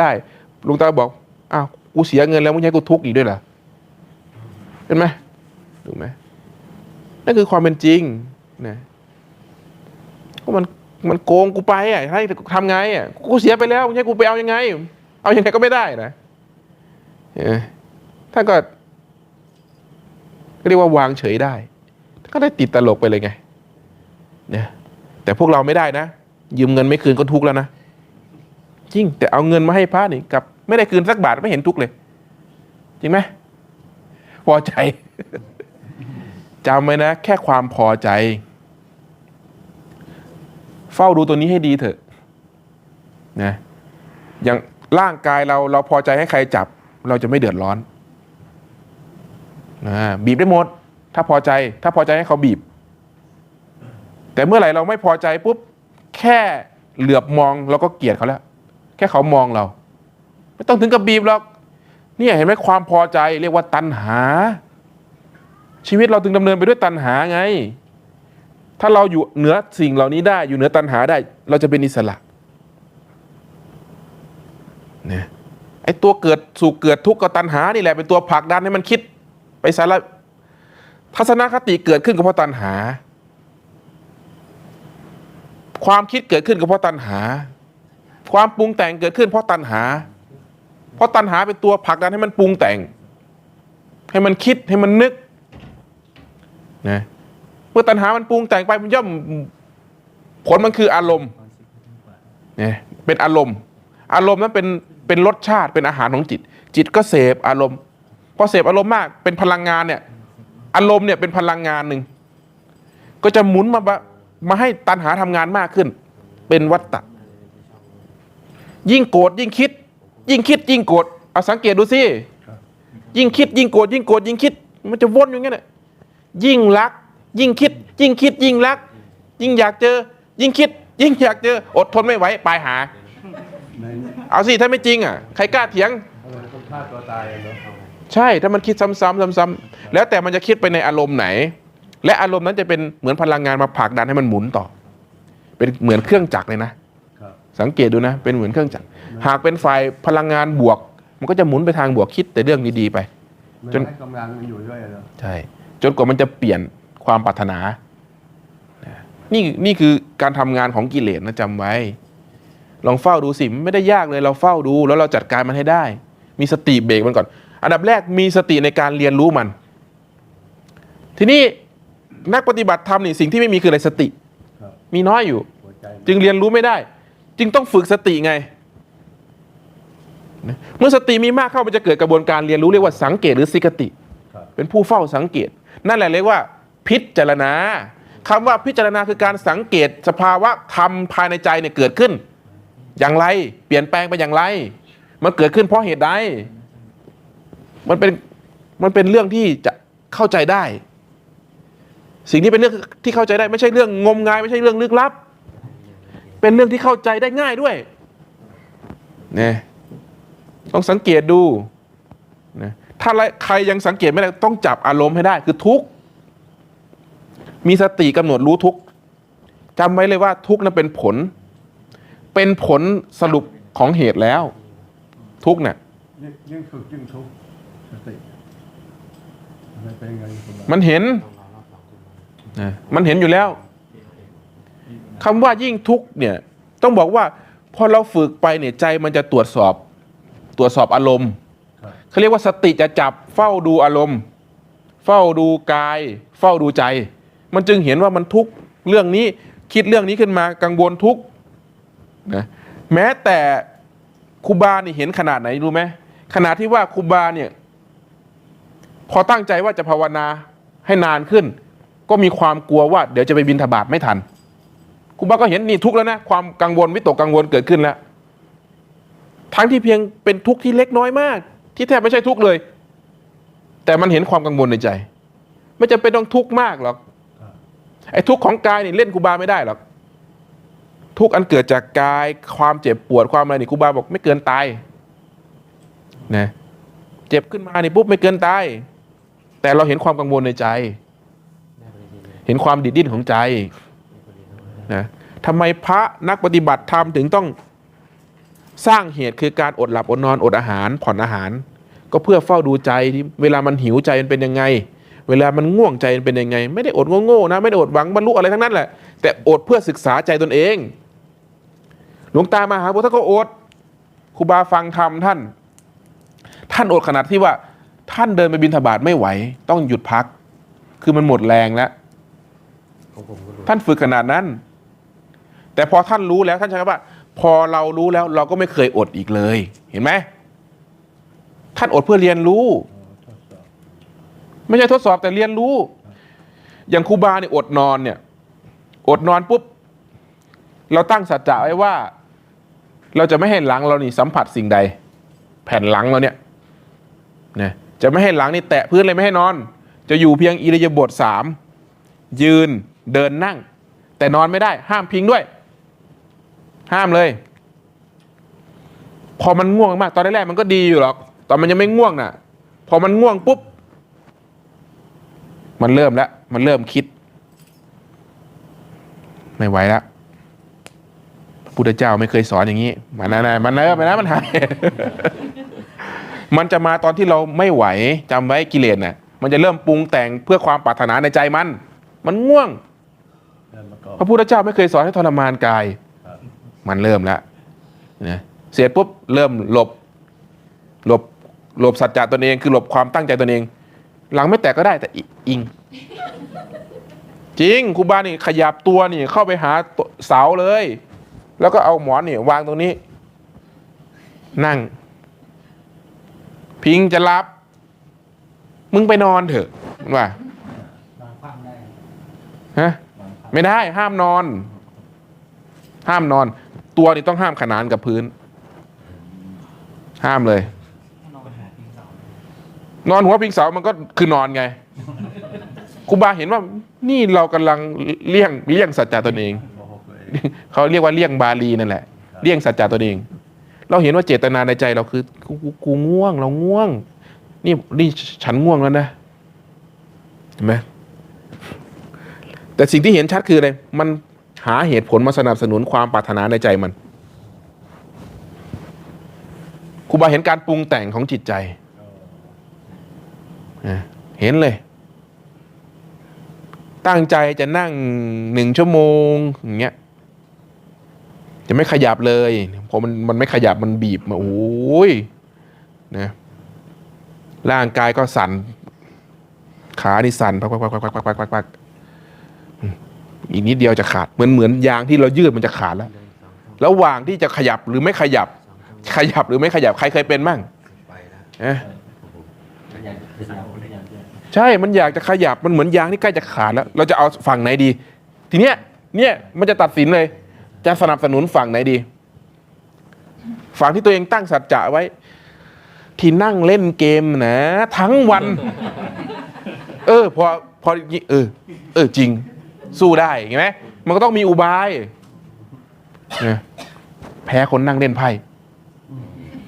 ได้ลุงตาบอกอ้าวกูเสียเงินแล้วมึงให้กูทุกข์อีกด้วยเหรอเห็นไหมถูกไหมนั่นคือความเป็นจริงนะก็มันมันโกงกูไปอะให้ทำไงอะกูเสียไปแล้วมึงให้กูไปเอายังไง เอายังไงก็ไม่ได้นะเนไหมท่านก็ก็เรียกว่าวางเฉยได้ท่านก็ได้ติดตลกไปเลยไงเนี่ยแต่พวกเราไม่ได้นะยืมเงินไม่คืนก็ทุกข์แล้วนะ จริง แต่เอาเงินมาให้พระนี่กับไม่ได้คืนสักบาทไม่เห็นทุกเลย จริงไหมพอใจจำไว้นะ แค่ความพอใจ เฝ้าดูตัวนี้ให้ดีเถอะนะอย่างร่างกายเราเราพอใจให้ใครจับ เราจะไม่เดือดร้อนนะบีบได้หมด ถ้าพอใจ ถ้าพอใจให้เขาบีบ แต่เมื่อไหร่เราไม่พอใจปุ๊บ แค่เหลือบมองเราก็เกลียดเขาแล้ว ค่เขามองเรา ไม่ต้องถึงกับบีบหรอกเนี่ยเห็นไหมความพอใจเรียกว่าตัณหา ชีวิตเราถึงดำเนินไปด้วยตัณหาไง ถ้าเราอยู่เหนือสิ่งเหล่านี้ได้ อยู่เหนือตัณหาได้ เราจะเป็นอิสระเนี่ยไอ้ตัวเกิดสุขเกิดทุกข์กับตัณหานี่แหละเป็นตัวผลักดันให้มันคิดไปสาระทัศนคติเกิดขึ้นก็เพราะตัณหา ความคิดเกิดขึ้นก็เพราะตัณหา ความปรุงแต่งเกิดขึ้นเพราะตัณหา เพราะตัณหาเป็นตัวผลักดันให้มันปรุงแต่ง ให้มันคิดให้มันนึกนะเมื่อตัณหามันปรุงแต่งไปมันย่อมผลมันคืออารมณ์เนี่ยเป็นอารมณ์ อารมณ์นั้นเป็นเป็นรสชาติเป็นอาหารของจิต จิตก็เสพอารมณ์พอเสพอารมณ์มากเป็นพลังงานเนี่ย อารมณ์เนี่ยเป็นพลังงานหนึ่งก็จะหมุนมาบะมาให้ตัณหาทำงานมากขึ้น เป็นวัตตะ ยิ่งโกรธยิ่งคิด ยิ่งคิดยิ่งโกรธเอาสังเกตดูสิยิ่งคิดยิ่งโกรธยิ่งโกรธยิ่งคิด มันจะวนอยู่อย่างนั้นแหละยิ่งรัก ยิ่งคิด ยิ่งคิด ยิ่งรัก ยิ่งอยากเจอ ยิ่งคิด ยิ่งอยากเจอ อดทนไม่ไหวไปหาในนี้เอาสิถ้าไม่จริงอะใครกล้าเถียงทำไมต้องฆ่าตัวตายอะเนาะใช่ถ้ามันคิดซ้ำๆซ้ำๆแล้วแต่มันจะคิดไปในอารมณ์ไหน และอารมณ์นั้นจะเป็นเหมือนพลังงานมาผลักดันให้มันหมุนต่อ เป็นเหมือนเครื่องจักรเลยนะครับ สังเกตดูนะเป็นเหมือนเครื่องจักรหากเป็นฝ่ายพลังงานบวก มันก็จะหมุนไปทางบวกคิดแต่เรื่องดีๆไปไม่จนให้กำลังมันอยู่ด้วยอะเนาะใช่ จนกว่ามันจะเปลี่ยนความปรารถนา นี่นี่คือการทำงานของกิเลสนะจำไว้ ลองเฝ้าดูสิมันไม่ได้ยากเลยเราเฝ้าดู แล้วเราจัดการมันให้ได้ มีสติเบรกมันก่อน อันดับแรกมีสติในการเรียนรู้มัน ทีนี้นักปฏิบัติธรรมนี่สิ่งที่ไม่มีคืออะไรสติครับมีน้อยอยู่หัวใจมันจึงเรียนรู้ไม่ได้ จึงต้องฝึกสติไงนะเมื่อสติมีมากเข้ามันจะเกิดกระบวนการเรียนรู้เรียกว่าสังเกตหรือสิกติครับเป็นผู้เฝ้าสังเกต นั่นแหละเรียกว่า พิจารณาคำว่าพิจารณาคือการสังเกตสภาวะธรรมภายในใจเนี่ยเกิดขึ้น อย่างไรเปลี่ยนแปลงไปอย่างไร มันเกิดขึ้นเพราะเหตุใดมันเป็นมันเป็นเรื่องที่จะเข้าใจได้ สิ่งนี้เป็นเรื่องที่เข้าใจได้ ไม่ใช่เรื่องงมงาย ไม่ใช่เรื่องลึกลับ เป็นเรื่องที่เข้าใจได้ง่ายด้วยเนี่ยต้องสังเกตดูนะถ้าใครยังสังเกตไม่ได้ต้องจับอารมณ์ให้ได้คือทุกข์มีสติกำหนดรู้ทุกข์จำไว้เลยว่าทุกข์นั้นเป็นผล เป็นผลสรุปของเหตุแล้ว ทุกข์เนี่ยยิ่งยิ่งฝึกยิ่งทุกข์สติอะไรเป็นไงคุณหมอมันเห็นนะมันเห็นอยู่แล้ว คำว่ายิ่งทุกข์เนี่ยต้องบอกว่าพอเราฝึกไปเนี่ยใจมันจะตรวจสอบตรวจสอบอารมณ์เขาเรียกว่าสติจะจับเฝ้าดูอารมณ์ เฝ้าดูกาย เฝ้าดูใจ มันจึงเห็นว่ามันทุกข์เรื่องนี้คิดเรื่องนี้ขึ้นมากังวลทุกข์นะแม้แต่ครูบาเนี่เห็นขนาดไหนรู้ไหมขนาดที่ว่าครูบาเนี่ยพอตั้งใจว่าจะภาวนาให้นานขึ้น ก็มีความกลัวว่าเดี๋ยวจะไปบินทบาทไม่ทัน ครูบาก็เห็นนี่ทุกข์แล้วนะความกังวลวิตกกังวลเกิดขึ้นแล้ว ทั้งที่เพียงเป็นทุกข์ที่เล็กน้อยมาก ที่แทบไม่ใช่ทุกข์เลย แต่มันเห็นความกังวลในใจ ไม่จำเป็นต้องทุกข์มากหรอกไอ้ทุกข์ของกายนี่เล่นครูบาไม่ได้หรอกทุกข์อันเกิดจากกายความเจ็บปวดความอะไรนี่ครูบาบอกไม่เกินตายนะเจ็บขึ้นมานี่ปุ๊บไม่เกินตายแต่เราเห็นความกังวลในใจ เห็นความดิดดิ้นของใจ นะทำไมพระนักปฏิบัติธรรมถึงต้องสร้างเหตุคือการอดหลับอดนอนอดอาหารผ่อนอาหาร ก็เพื่อเฝ้าดูใจที่เวลามันหิวใจมันเป็นยังไง เวลามันง่วงใจมันเป็นยังไง ไม่ได้อดโง่ๆนะไม่ได้อดหวังบรรลุอะไรทั้งนั้นแหละแต่อดเพื่อศึกษาใจตนเอง หลวงตามาหาพุทธก็อดครูบาฟังธรรมท่าน ท่านอดขนาดที่ว่าท่านเดินไปบิณฑบาตไม่ไหว ต้องหยุดพัก คือมันหมดแรงแล้วของผมก็รู้ท่านฝึกขนาดนั้น แต่พอท่านรู้แล้วท่านใช้คำว่า พอเรารู้แล้วเราก็ไม่เคยอดอีกเลย เห็นไหมท่านอดเพื่อเรียนรู้ ไม่ใช่ทดสอบแต่เรียนรู้ อย่างครูบาเนี่ยอดนอนเนี่ย อดนอนปุ๊บ เราตั้งสัจจะไว้ว่า เราจะไม่ให้หลังเรานี่สัมผัสสิ่งใด แผ่นหลังเราเนี่ยนะจะไม่ให้หลังนี่แตะพื้นเลยไม่ให้นอน จะอยู่เพียงอิริยาบถสามยืนเดินนั่ง แต่นอนไม่ได้ห้ามพิงด้วย ห้ามเลย พอมันง่วงมาก ตอนแรกๆมันก็ดีอยู่หรอก ตอนมันยังไม่ง่วงน่ะ พอมันง่วงปุ๊บ มันเริ่มแล้ว มันเริ่มคิด ไม่ไหวแล้วพระพุทธเจ้าไม่เคยสอนอย่างนี้ มันนะนะมันเริ่มไปนะมันหาย มันจะมาตอนที่เราไม่ไหวจำไว้กิเลสน่ะ มันจะเริ่มปรุงแต่งเพื่อความปรารถนาในใจมัน มันง่วงเดินมาก่อนพระพุทธเจ้าไม่เคยสอนให้ทรมานกายครับ มันเริ่มแล้วนะเสร็จปุ๊บเริ่มหลบหลบหลบสัจจะตนเองคือหลบความตั้งใจตนเอง หลังไม่แตกก็ได้แต่อิง จริงครูบานี่ขยับตัวนี่เข้าไปหาเสาเลย แล้วก็เอาหมอนนี่วางตรงนี้ นั่ง พิงจะรับ มึงไปนอนเถอะมันว่าบางความได้ฮะไม่ได้ห้ามนอน ห้ามนอน ตัวนี่ต้องห้ามขนานกับพื้น ห้ามเลยนอนหาพิงเสานอนหัวพิงเสามันก็คือนอนไงครูบาเห็นว่านี่เรากำลังเลี่ยงเลี่ยงสัจจะตนเอง เขาเรียกว่าเลี่ยงบาลีนั่นแหละ เลี่ยงสัจจะตนเอง เราเห็นว่าเจตนาในใจเราคือกูกูกูง่วง เราง่วง นี่นี่ฉันง่วงแล้วนะเห็นไหมแต่สิ่งที่เห็นชัดคืออะไรมัน หาเหตุผลมาสนับสนุนความปรารถนาในใจมันครูบาเห็นการปรุงแต่งของจิตใจเห็นเลย ตั้งใจจะนั่งหนึ่งชั่วโมงอย่างเงี้ยจะไม่ขยับเลยพอมันมันไม่ขยับมันบีบมาโอ้ยนะร่างกายก็สั่นขานี่สั่นปักปักปักปัปัปัป อืมอีกนิดเดียวจะขาดเหมือนเหมือนยางที่เรายืดมันจะขาดแล้วเลยสองคนระหว่างที่จะขยับหรือไม่ขยับสองคนขยับหรือไม่ขยับใครเคยเป็นมั่งไปแล้วเอ๊ะอยากจะสาวคนอยากจะใช่ มันอยากจะขยับมันเหมือนยางที่ใกล้จะขาดแล้ว เราจะเอาฝั่งไหนดี ทีเนี้ยเนี่ยมันจะตัดสินเลย จะสนับสนุนฝั่งไหนดี ฝั่งที่ตัวเองตั้งสัจจะไว้ ที่นั่งเล่นเกมนะ ทั้งวัน เออพอพอเออ เออจริง สู้ได้เห็นไหมมันก็ต้องมีอุบายเนี่ยแพ้คนนั่งเล่นไพ่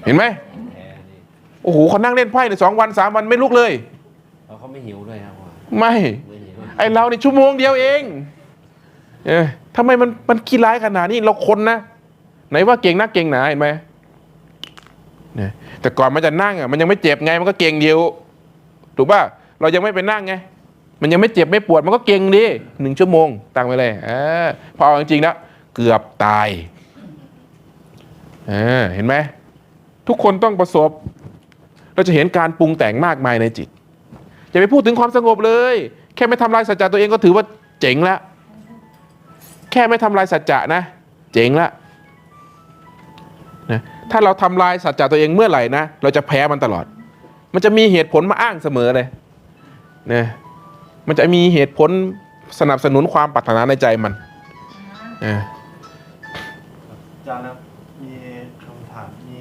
เห็นไหมแพ้นี่โอ้โหคนนั่งเล่นไพ่ในยสองวันสามวันไม่ลุกเลยเพราะเขาไม่หิวด้วยครับว่าไม่ไม่หิวไอเราในชั่วโมงเดียวเองเออทำไมมันมันขี้ร้ายขนาดนี้เราคนนะ ไหนว่าเก่งนักเก่งหนาเห็นไหมเนี่ยแต่ก่อนมันจะนั่งอะมันยังไม่เจ็บไงมันก็เก่งเดียวถูกป่ะเรายังไม่ไปนั่งไง มันยังไม่เจ็บไม่ปวดมันก็เก่งดิหนึ่งชั่วโมงตั้งไปเลยอพอเอาจริงๆแล้วเกือบตายเเห็นไหมทุกคนต้องประสบ เราจะเห็นการปรุงแต่งมากมายในจิตอย่าไปพูดถึงความสงบเลย แค่ไม่ทำลายสัจจะตัวเองก็ถือว่าเจ๋งแล้วแค่ไม่ทำลายสัจจะนะ เจ๋งแล้วนะถ้าเราทำลายสัจจะตัวเองเมื่อไหร่นะ เราจะแพ้มันตลอด มันจะมีเหตุผลมาอ้างเสมอเลยนะ มันจะมีเหตุผลสนับสนุนความปรารถนาในใจมันนะอาจารย์ครับมีคำถามมี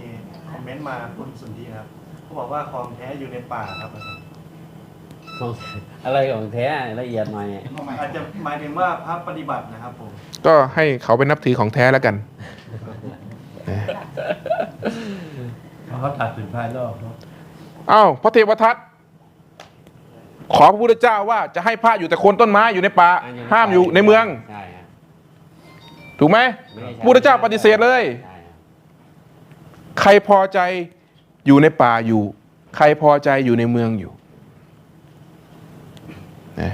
คอมเมนต์มาคุณสุนทรีครับเขาบอกว่าของแท้อยู่ในป่าครับอาจารย์อะไรของแท้ละเอียดหน่อยอาจจะหมายถึงว่าพระปฏิบัตินะครับผมก็ให้เขาไปนับถือของแท้แล้วกันเพราะเขาตัดสินภายนอกเนาะเอ้าพระเทวทัต ขอพระพุทธเจ้าว่าจะให้พระอยู่แต่โคนต้นไม้อยู่ในป่าอะห้ามอยู่ในเมือง ใช่ครับถูกไหมไม่ใช่พุทธเจ้าปฏิเสธเลย ใช่ครับใครพอใจอยู่ในป่าอยู่ ใครพอใจอยู่ในเมืองอยู่นะ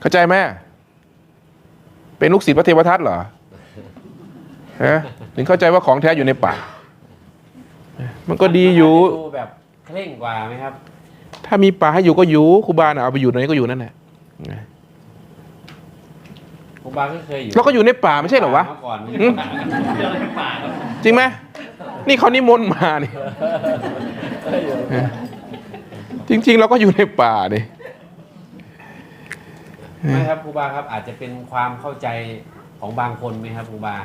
เข้าใจไหมเป็นลูกศิษย์พระเทวทัตเหรอฮะถึงเข้าใจว่าของแท้อยู่ในป่า มันก็ดีอยู่ ดูแบบเคร่งกว่าไหมครับ ถ้ามีป่าให้อยู่ก็อยู่ครูบาน่ะเอาไปอยู่ไหนก็อยู่นั่นแหละนะครูบาก็เคยอยู่เราก็อยู่ในป่าไม่ใช่เหรอวะเมื่อก่อนหืมป่าครับจริงไหมนี่เขานิมนต์มานี่จริง ๆ เราก็อยู่ในป่านี่ไม่ครับครูบาครับอาจจะเป็นความเข้าใจของบางคนไหมครับครูบา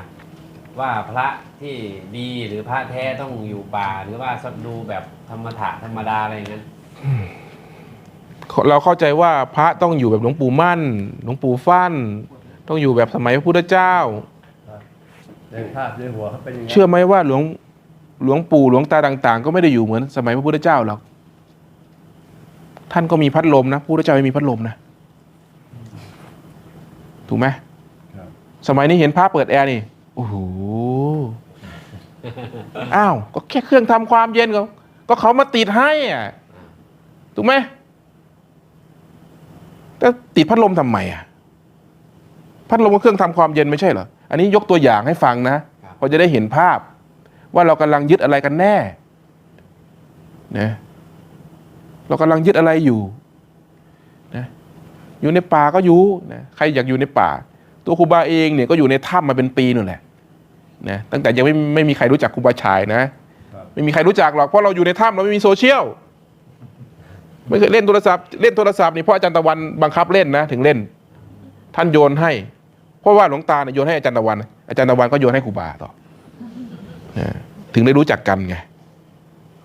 ว่าพระที่ดีหรือพระแท้ต้องอยู่ป่า หรือว่าดูแบบธรรมถะธรรมดาอะไรอย่างนั้น เราเข้าใจว่าพระต้องอยู่แบบหลวงปู่มั่น หลวงปู่ฟั่น ต้องอยู่แบบสมัยพระพุทธเจ้าในภาพในหัวเขาเป็นอย่างนี้นเชื่อไหมว่าหลวงหลวงปู่หลวงตาต่าง ๆ ก็ไม่ได้อยู่เหมือนสมัยพระพุทธเจ้าหรอกท่านก็มีพัดลมนะพระพุทธเจ้าไม่มีพัดลมนะถูกไหมครับสมัยนี้เห็นพระเปิดแอร์นี่โอ้โหอ้าว ก็แค่เครื่องทำความเย็นเขาก็เขามาติดให้อะ ถูกไหมแต่ติดพัดลมทำไมอะพัดลมก็เครื่องทำความเย็นไม่ใช่เหรออันนี้ยกตัวอย่างให้ฟังนะพอจะได้เห็นภาพ ว่าเรากำลังยึดอะไรกันแน่นะเรากำลังยึดอะไรอยู่นะอยู่ในป่าก็อยู่นะใครอยากอยู่ในป่า ตัวครูบาเองเนี่ยก็อยู่ในถ้ำมาเป็นปีนู่นแหละนะตั้งแต่ยังไม่ไม่มีใครรู้จักครูบาชายนะครับไม่มีใครรู้จักหรอกเพราะเราอยู่ในถ้ำเราไม่มีโซเชียล ไม่เคยเล่นโทรศัพท์เล่นโทรศัพท์นี่เพราะอาจารย์ตะวันบังคับเล่นนะถึงเล่น ท่านโยนให้ เพราะว่าหลวงตาเนี่ยโยนให้อาจารย์ตะวัน อาจารย์ตะวันก็โยนให้ครูบาต่อนะถึงได้รู้จักกันไง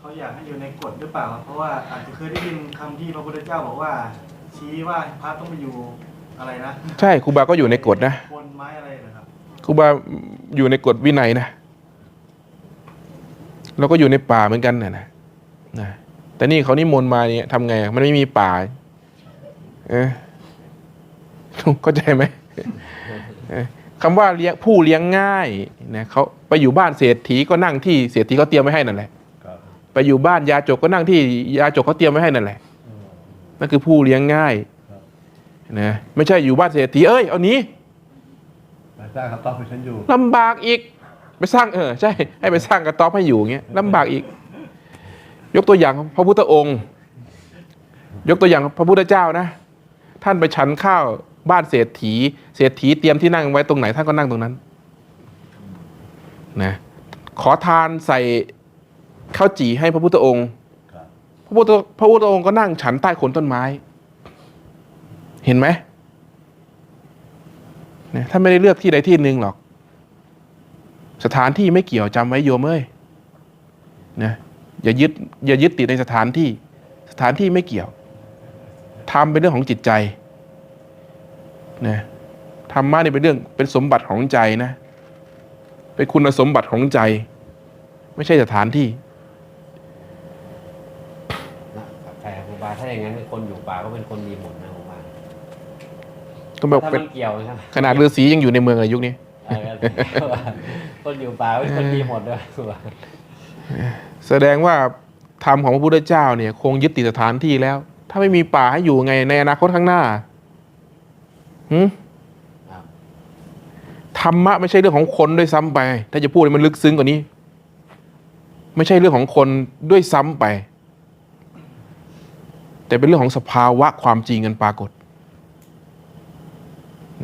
เขาอยากให้อยู่ในกฎหรือเปล่าครับเพราะว่าอาจจะเคยได้ยินคำที่พระพุทธเจ้าบอกว่า ชี้ว่าพระต้องไปอยู่อะไรนะใช่ครูบาก็อยู่ในกฎนะบนไม้อะไรนะครับครูบาอยู่ในกฎวินัยนะเราก็อยู่ในป่าเหมือนกันนะนะนะ แต่นี่เขานิมนต์มาเนี่ยทำไงอะมันไม่มีป่า เออเข้าใจไหมเออคำว่าเลี้ยงผู้เลี้ยงง่ายนะเขาไปอยู่บ้านเศรษฐีก็นั่งที่เศรษฐีเขาเตรียมไว้ให้นั่นแหละครับไปอยู่บ้านยาจกก็นั่งที่ยาจกเขาเตรียมไว้ให้นั่นแหละนั่นคือผู้เลี้ยงง่ายนะไม่ใช่อยู่บ้านเศรษฐีเอ้ยเอานี้มาสร้างคำตอบให้ฉันอยู่ลำบากอีก ไปสร้างเออใช่ให้ไปสร้างกระต๊อบให้อยู่อย่างเงี้ยลำบากอีก ยกตัวอย่างพระพุทธองค์ ยกตัวอย่างพระพุทธเจ้านะ ท่านไปฉันข้าวบ้านเศรษฐี เศรษฐีเตรียมที่นั่งไว้ตรงไหนท่านก็นั่งตรงนั้นนะขอทานใส่ข้าวจี่ให้พระพุทธองค์พระพุทธพระพุทธองค์ก็นั่งฉันใต้โคนต้นไม้ เห็นไหมนี่ยท่านไม่ได้เลือกที่ใดที่หนึ่งหรอก สถานที่ไม่เกี่ยวจำไว้โยมเอ้ยนะ อย่ายึดอย่ายึดติดในสถานที่ สถานที่ไม่เกี่ยวทำเป็นเรื่องของจิตใจนะธรรมะเนี่ยเป็นเรื่องเป็นสมบัติของใจนะเป็นคุณสมบัติของใจ ไม่ใช่สถานที่นะครับแต่ครูบาถ้าอย่างนั้นคนอยู่ป่าก็เป็นคนดีหมดนะครูบาก็แบบถ้าเป็นมันเกี่ยวนะครับขนาดฤาษียังอยู่ในเมืองเลยยุคนี้เออคนอยู่ป่าเป็นคนดีหมดด้วยครูบา แสดงว่าธรรมของพระพุทธเจ้าเนี่ย คงยึดติดสถานที่แล้ว ถ้าไม่มีป่าให้อยู่ไงในอนาคตข้างหน้าหืมธรรมะไม่ใช่เรื่องของคนด้วยซ้ำไป ถ้าจะพูดมันลึกซึ้งกว่านี้ ไม่ใช่เรื่องของคนด้วยซ้ำไป แต่เป็นเรื่องของสภาวะความจริงกันปรากฏ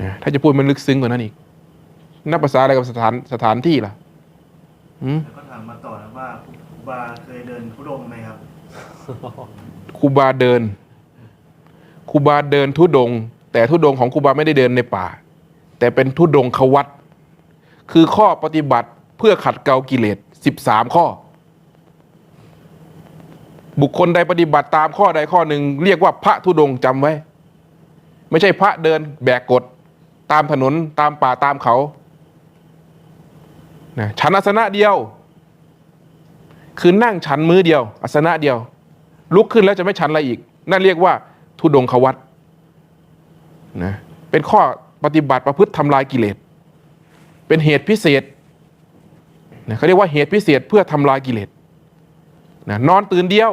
นะถ้าจะพูดมันลึกซึ้งกว่านั้นอีกนับภาษาอะไรกับสถานสถานที่ล่ะหืม แล้วก็ถามมาต่อนะว่าครูบาเคยเดินทุดงค์ไหมครับ ครูบาเดินครูบาเดินทุดง แต่ทุดงของครูบาไม่ได้เดินในป่า แต่เป็นทุดงควัตคือข้อปฏิบัติเพื่อขัดเกลากิเลสสิบสามข้อ บุคคลใดปฏิบัติตามข้อใดข้อหนึ่ง เรียกว่าพระทุดงจำไว้ ไม่ใช่พระเดินแบกกฎตามถนนตามป่าตามเขานะฉันอาสนะเดียว คือนั่งฉันมือเดียวอาสนะเดียว ลุกขึ้นแล้วจะไม่ฉันอะไรอีก นั่นเรียกว่า ทุดงควัตนะเป็นข้อปฏิบัติประพฤติทำลายกิเลส เป็นเหตุพิเศษนะเขาเรียกว่าเหตุพิเศษเพื่อทำลายกิเลสนะนอนตื่นเดียว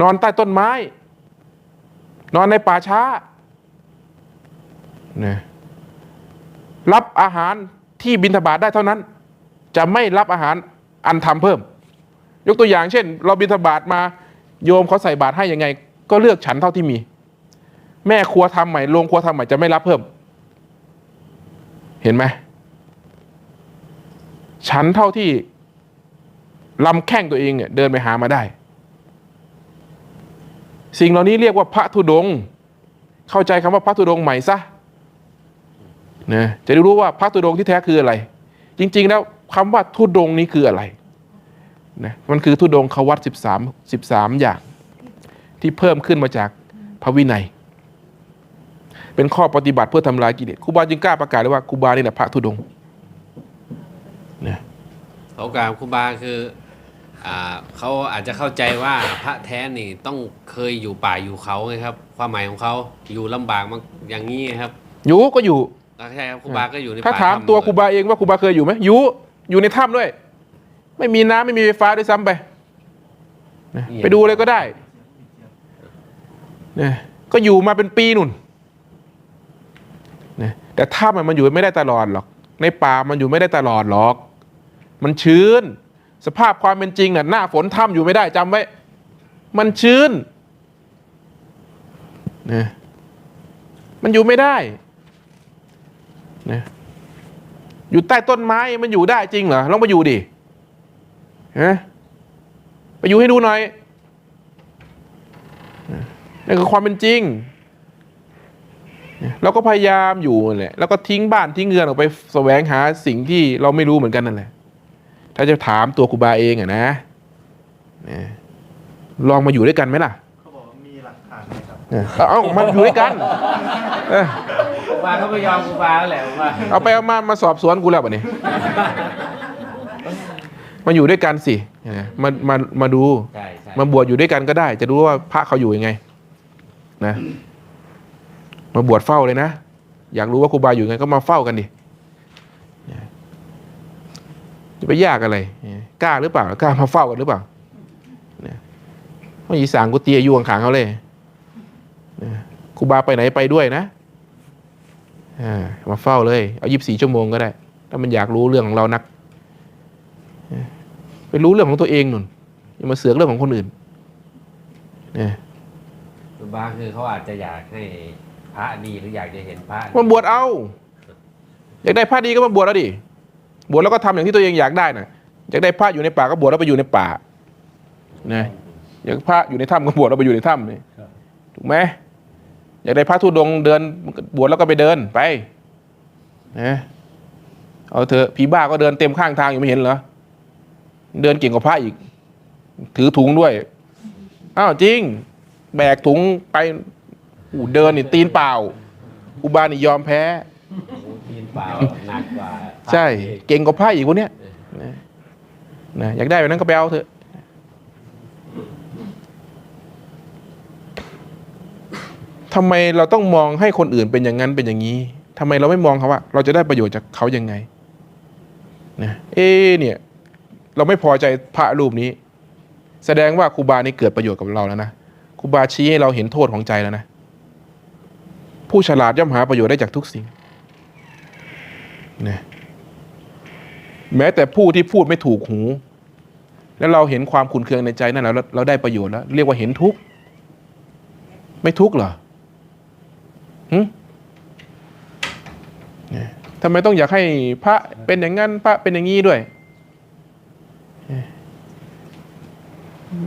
นอนใต้ต้นไม้ นอนในป่าช้านะรับอาหารที่บิณฑบาตได้เท่านั้น จะไม่รับอาหารอันทำเพิ่ม ยกตัวอย่างเช่น เราบิณฑบาตมาโยมเขาใส่บาตรให้ยังไง ก็เลือกฉันเท่าที่มี แม่ครัวทำใหม่โรงครัวทำใหม่จะไม่รับเพิ่ม เห็นไหมฉันเท่าที่ลำแข้งตัวเองเนี่ยเดินไปหามาได้ สิ่งเหล่านี้เรียกว่าพระธุดง เข้าใจคำว่าพระธุดงใหม่ซะนะจะได้รู้ว่าพระธุดงที่แท้คืออะไร จริง ๆ แล้ว คำว่าธุดงค์นี้คืออะไรนะมันคือธุดงค์ขวัตสิบสามสิบสามอย่าง ที่เพิ่มขึ้นมาจากพระวินัย เป็นข้อปฏิบัติเพื่อทำลายกิเลสครูบาจึงกล้าประกาศเลยว่าครูบานี่แหละพระธุดงค์นะเขากล่าวครูบาคืออ่าเขาอาจจะเข้าใจว่าพระแท้นี่ต้องเคยอยู่ป่าอยู่เขาไงครับ ความหมายของเขาอยู่ลำบากมาอย่างนี้ไงครับอยู่ก็อยู่อ่าใช่ครับครูบาก็อยู่ในถ้าป่าถามถ้ำตัวครูบาเองว่าครูบาเคยอยู่ไหมอยู่ อยู่ในถ้ำด้วย ไม่มีน้ำไม่มีไฟฟ้าด้วยซ้ำไปนะไปดูเลยก็ได้นะก็อยู่มาเป็นปีนุ่นนะแต่ถ้ำอะมันอยู่ไม่ได้ตลอดหรอก ในป่ามันอยู่ไม่ได้ตลอดหรอก มันชื้น สภาพความเป็นจริงน่ะหน้าฝนถ้ำอยู่ไม่ได้จำไว้ มันชื้นนะมันอยู่ไม่ได้นะ อยู่ใต้ต้นไม้มันอยู่ได้จริงเหรอลองไปอยู่ดิฮะไปอยู่ให้ดูหน่อยนะนั่นคือความเป็นจริงนะเราก็พยายามอยู่นั่นแหละแล้วก็ทิ้งบ้านทิ้งเงินออกไปแสวงหาสิ่งที่เราไม่รู้เหมือนกันนั่นแหละ ถ้าจะถามตัวครูบาเองอะนะนะลองมาอยู่ด้วยกันไหมล่ะเขาบอกว่ามีหลักฐานไหมครับเออเอาเอามาอยู่ด้วยกันเออครู บาเขาไม่ยอมครูบาแล้วแหละผมว่าเอาไปเอามามาสอบสวนกูแล้วปะเนี่ยมาอยู่ด้วยกันสิมามามาดู ใช่ใช่มาบวชอยู่ด้วยกันก็ได้ จะรู้ว่าพระเขาอยู่ยังไง นะ มาบวชเฝ้าเลยนะ อยากรู้ว่าครูบาอยู่ยังไงก็มาเฝ้ากันดิจะไปยากอะไรกล้าหรือเปล่ากล้ามาเฝ้ากันหรือเปล่าไม่ยีสานกูเตียอยู่ข้างเขาเลยครูบาไปไหนไปด้วยนะ มาเฝ้าเลย เอายีิบสี่ชั่วโมงก็ได้ ถ้ามันอยากรู้เรื่องของเรานัก ไปรู้เรื่องของตัวเองหนุนอย่ามาเสือกเรื่องของคนอื่นเนี่ยครูบาคือเขาอาจจะอยากให้พระดีหรืออยากจะเห็นพระดีมาบวชเอา อยากได้พระดีก็มาบวชแล้วดิ บวชแล้วก็ทำอย่างที่ตัวเองอยากได้นะอยากได้พระอยู่ในป่าก็บวชแล้วไปอยู่ในป่า นะ อยากพระอยู่ในถ้ำก็บวชแล้วไปอยู่ในถ้ำนี่ครับถูกไหม อยากได้พระธุดงค์เดินบวชแล้วก็ไปเดินไปนะเอาเถอะผีบ้าก็เดินเต็มข้างทางอยู่ไม่เห็นเหรอเดินเก่งกว่าพระอีก ถือถุงด้วยอ้าวจริง แบกถุงไปอู้เดินนี่ตีนเปล่า อุบานี่ยอมแพ้ปีนเปล่าหนักกว่าพระใช่อีกเก่งกว่าพระอีกคนเนี้ยนะนะอยากได้แบบนั้นก็ไปเอาเถอะ ทำไมเราต้องมองให้คนอื่นเป็นอย่างนั้นเป็นอย่างนี้ทำไมเราไม่มองเขาว่า เราจะได้ประโยชน์จากเขายังไงนะเอ๊เนี่ย เราไม่พอใจพระรูปนี้ แสดงว่าครูบานี่เกิดประโยชน์กับเราแล้วนะครูบาชี้ให้เราเห็นโทษของใจแล้วนะผู้ฉลาดย่อมหาประโยชน์ได้จากทุกสิ่งนะแม้แต่ผู้ที่พูดไม่ถูกหู แล้วเราเห็นความขุนเคืองในใจนั่นแล้วเราได้ประโยชน์แล้ว เรียกว่าเห็นทุกข์ไม่ทุกข์เหรอ ทำไมต้องอยากให้พระเป็นอย่างนั้นพระเป็นอย่างนี้ด้วย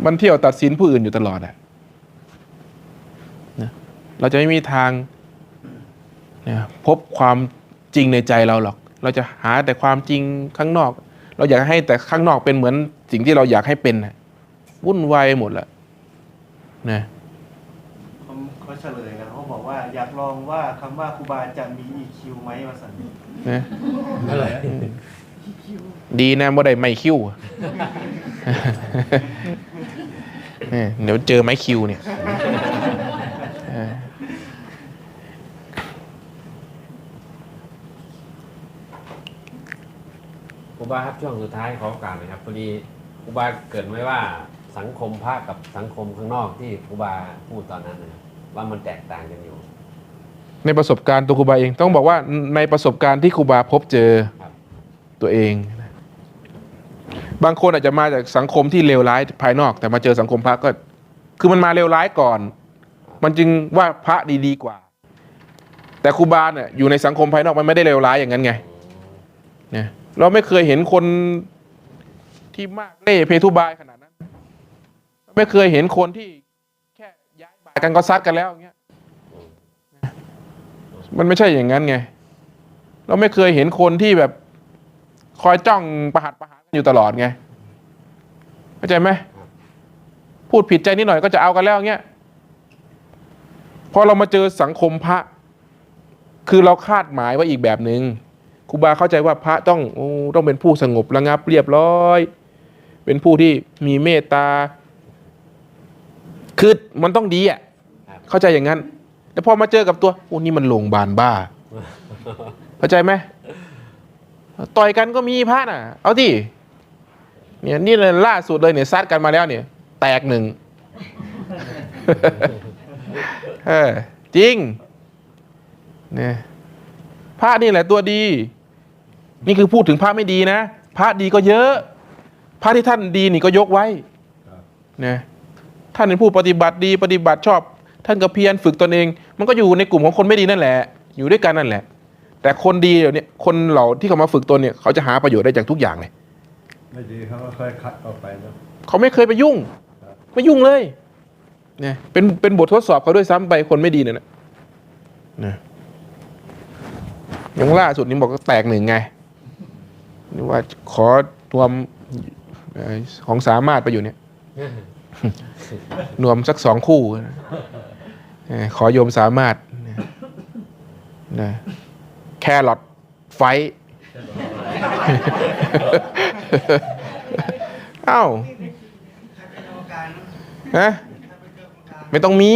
มันเที่ยวตัดสินผู้อื่นอยู่ตลอดอะนะเราจะไม่มีทางนะพบความจริงในใจเราหรอก เราจะหาแต่ความจริงข้างนอก เราอยากให้แต่ข้างนอกเป็นเหมือนสิ่งที่เราอยากให้เป็นวุ่นวายหมดละนะเขาเขาเฉลยกันเขาบ อกว่าอยากลองว่าคำว่าครูบาจะมี EQ ไหมวาสันนะอะไรอะดีนะบ่ได้ไมคิวเนี่ยเดี๋ยวเจอไม้คิวเนี่ยเออบาครับช่วงสุดท้ายขอโอกาสหน่อยครับพอดีครูบาเกริดไว้ว่าสังคมพระกับสังคมข้างนอกที่ครูบาพูดตอนนั้นนะครับว่ามันแตกต่างกันอยู่ ในประสบการณ์ตัวครูบาเอง ต้องบอกว่าในประสบการณ์ที่ครูบาพบเจอตัวเอง บางคนอาจจะมาจากสังคมที่เลวร้ายภายนอก แต่มาเจอสังคมพระก็ คือมันมาเลวร้ายก่อน มันจึงว่าพระดีๆกว่า แต่ครูบาเนี่ยอยู่ในสังคมภายนอกมันไม่ได้เลวร้ายอย่างนั้นไงเนี่ยเราไม่เคยเห็นคนที่มากเล่เพทุบายขนาดนั้น ไม่เคยเห็นคนที่แค่ย้ายบาทกันก็ซัดกันแล้วอย่างเงี้ย มันไม่ใช่อย่างนั้นไง เราไม่เคยเห็นคนที่แบบคอยจ้องประหัดประหารกันอยู่ตลอดไงเข้าใจไหมพูดผิดใจนิดหน่อยก็จะเอากันแล้วอย่างเงี้ยพอเรามาเจอสังคมพระ คือเราคาดหมายไว่าอีกแบบหนึง่งครูบาเข้าใจว่าพระต้องโอ้ต้องเป็นผู้สงบระงับเรียบร้อย เป็นผู้ที่มีเมตตาคือมันต้องดีอะครับเข้าใจอย่างนั้น แต่พอมาเจอกับตัวโอ้นี่มันโรงพยาบาลบ้าเข้าใจไหมต่อยกันก็มีพระน่ะ เอาดิเนี่ยนี่เลยล่าสุดเลยเนี่ยซัดกันมาแล้วเนี่ย แตกหนึ่งเออจริงเนี่ยพระนี่แหละตัวดี นี่คือพูดถึงพระไม่ดีนะพระดีก็เยอะ พระที่ท่านดีนี่ก็ยกไว้ครับนะท่านเป็นผู้ปฏิบัติดี ปฏิบัติชอบ ท่านก็เพียรฝึกตนเอง มันก็อยู่ในกลุ่มของคนไม่ดีนั่นแหละ อยู่ด้วยกันนั่นแหละ แต่คนดีเดี๋ยวนี้คนเหล่าที่เขามาฝึกตนเนี่ยเขาจะหาประโยชน์ได้จากทุกอย่างเลยไม่ดีเขาก็ค่อยคัดออกไปแล้วเขาไม่เคยไปยุ่ง ไม่ยุ่งเลยเนี่ยเป็นเป็นบททดสอบเขาด้วยซ้ำไปคนไม่ดีเนี่ยนะนะอย่างล่าสุดนี้บอกก็แตกหนึ่งไงนี่ว่าขอรวมเอ่อของสามารถไปอยู่เนี่ยรวมสักสองคู่นะเอ่อ ขอโยมสามารถนะแครอทไฟเอ้าฮะไม่ต้องมี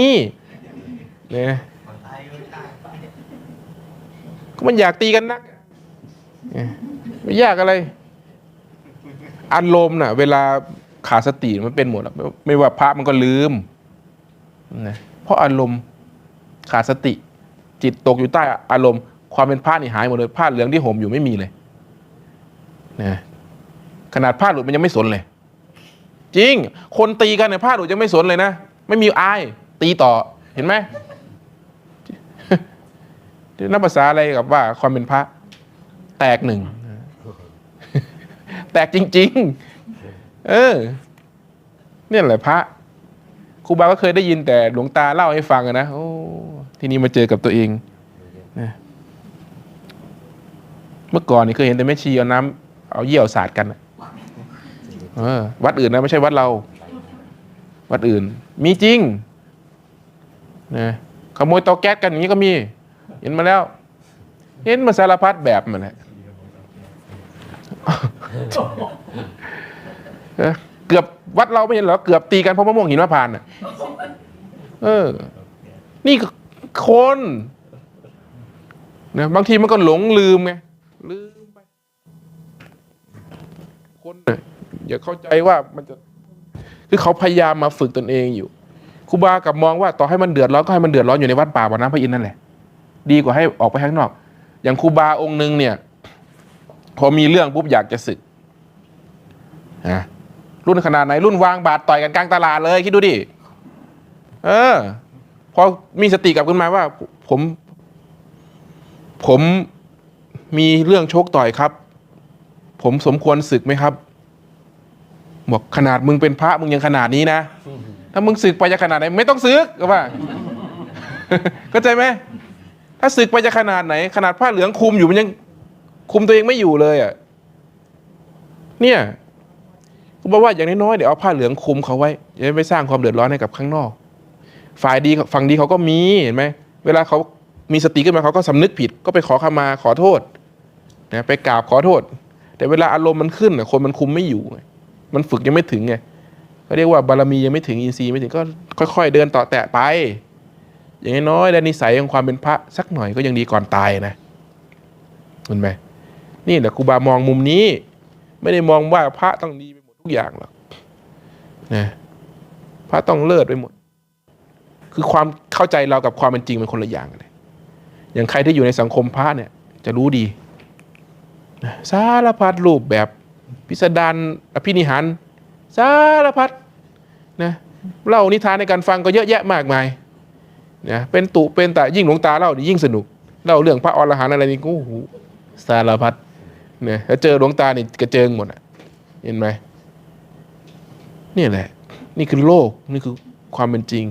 เนี่ยก็มันอยากตีกันนักไม่ยากอะไร อารมณ์น่ะ เวลาขาดสติมันเป็นหมดไม่ไม่ว่าพระมันก็ลืมนะ ราะอารมณ์ขาดสติ จิตตกอยู่ใต้อารมณ์ ความเป็นผ้านี่หายหมดเลยผ้าเหลืองที่ห่มอยู่ไม่มีเลยนะขนาดผ้าหลุดมันยังไม่สนเลย จริง คนตีกันเนี่ยผ้าหลุดยังไม่สนเลยนะไม่มีอายตีต่อเห็นไหมนับภาษาอะไรกับว่าความเป็นพระ แตกหนึ่ง แตกจริง ๆ เออ เนี่ยแหละพระ ครูบาก็เคยได้ยินแต่หลวงตาเล่าให้ฟังนะโอ้ทีนี้มาเจอกับตัวเองนะเมื่อก่อนนี่เคยเห็นแต่แม่ชีเอาน้ำเอาเยี่ยวสาดกันเออวัดอื่นนะไม่ใช่วัดเรา วัดอื่น มีจริงนะขโมยเตาแก๊สกันอย่างนี้ก็มี เห็นมาแล้ว เห็นมาสารพัดแบบมันแหละ เออเกือบวัดเราไม่เห็นเหรอเกือบตีกันเพราะมะม่วงหินมะพร้านต์น่ะเออ นี่ก็คนนะบางทีมันก็หลงลืมไงลืมไป คนน่ะอย่าเข้าใจว่ามันจะ คือเขาพยายามมาฝึกตนเองอยู่ครูบากับมองว่าต่อให้มันเดือดร้อนก็ให้มันเดือดร้อนอยู่ในวัดป่าบ่อน้ำพระอินทร์นั่นแหละ ดีกว่าให้ออกไปข้างนอก อย่างครูบาองค์หนึ่งเนี่ย พอมีเรื่องปุ๊บอยากจะศึกนะ รุ่นขนาดไหน รุ่นวางบาทต่อยกันกลางตลาดเลยคิดดูดิเออพอมีสติกลับขึ้นมาว่า ผม ผมมีเรื่องโชคต่อยครับ ผมสมควรศึกไหมครับบอกขนาดมึงเป็นพระมึงยังขนาดนี้นะ ถ้ามึงศึกไปจะขนาดไหน ไม่ต้องศึกก็ว่าเข้าใจไหมถ้าศึกไปจะขนาดไหน ขนาดผ้าเหลืองคุมอยู่มันยังคุมตัวเองไม่อยู่เลยอะเนี่ย บอกว่าอย่างน้อยๆเดี๋ยวเอาผ้าเหลืองคลุมเขาไว้จะได้ไม่สร้างความเดือดร้อนให้กับข้างนอก ฝ่ายดีฝั่งดีเขาก็มีเห็นไหมเวลาเขามีสติขึ้นมาเขาก็สำนึกผิด ก็ไปขอขมาขอโทษนะไปกราบขอโทษ แต่เวลาอารมณ์มันขึ้นคนมันคุมไม่อยู่ มันฝึกยังไม่ถึงไงเขาเรียกว่าบารมียังไม่ถึงอินทรีย์ไม่ถึงก็ค่อย ๆ เดินต่อแตะไป อย่างน้อยๆได้นิสัยของความเป็นพระสักหน่อยก็ยังดีก่อนตายนะเห็นไหมนี่แหละครูบามองมุมนี้ ไม่ได้มองว่าพระต้องดี อย่างหรอกนะพระต้องเลิศไปหมด คือความเข้าใจเรากับความเป็นจริงเป็นคนละอย่างกันเลยอย่างใครที่อยู่ในสังคมพระเนี่ย จะรู้ดีนะสารพัดรูปแบบพิสดารอภินิหารสารพัดนะเล่านิทานในการฟังก็เยอะแยะมากมายนะเป็นตุเป็นตะยิ่งหลวงตาเล่านี่ยิ่งสนุกเล่าเรื่องพระอรหันต์อะไรนี่ก็โอ้โหสารพัดเนี่ยแล้วเจอหลวงตานี่กระเจิงหมดอะเห็นไหม นี่แหละ นี่คือโลกนี่คือความเป็นจริง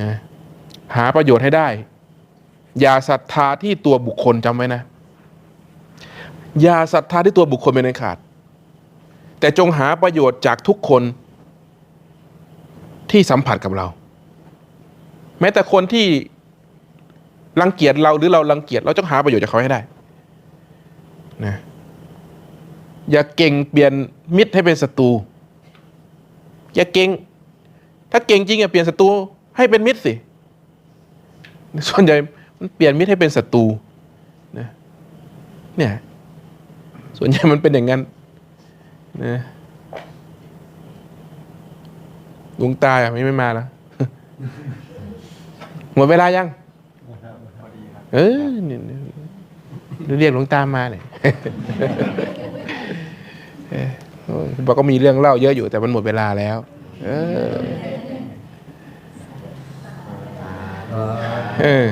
นะหาประโยชน์ให้ได้ อย่าศรัทธาที่ตัวบุคคลจำไว้นะ อย่าศรัทธาที่ตัวบุคคลเป็นอันขาด แต่จงหาประโยชน์จากทุกคนที่สัมผัสกับเรา แม้แต่คนที่รังเกียจเราหรือเรารังเกียจเราต้องหาประโยชน์จากเขาให้ได้นะอย่าเก่งเปลี่ยนมิตรให้เป็นศัตรู อย่าเก่ง ถ้าเก่งจริงอะเปลี่ยนศัตรูให้เป็นมิตรสิ ส่วนใหญ่มันเปลี่ยนมิตรให้เป็นศัตรูนะเนี่ย ส่วนใหญ่มันเป็นอย่างนั้นนะหลวงตาอะไม่ไม่มาแล้วหมดเวลายัง เออนี่นี่เรียกหลวงตามาเลย เออโอ้ยบอกก็มีเรื่องเล่าเยอะอยู่แต่มันหมดเวลาแล้ว เออ เออ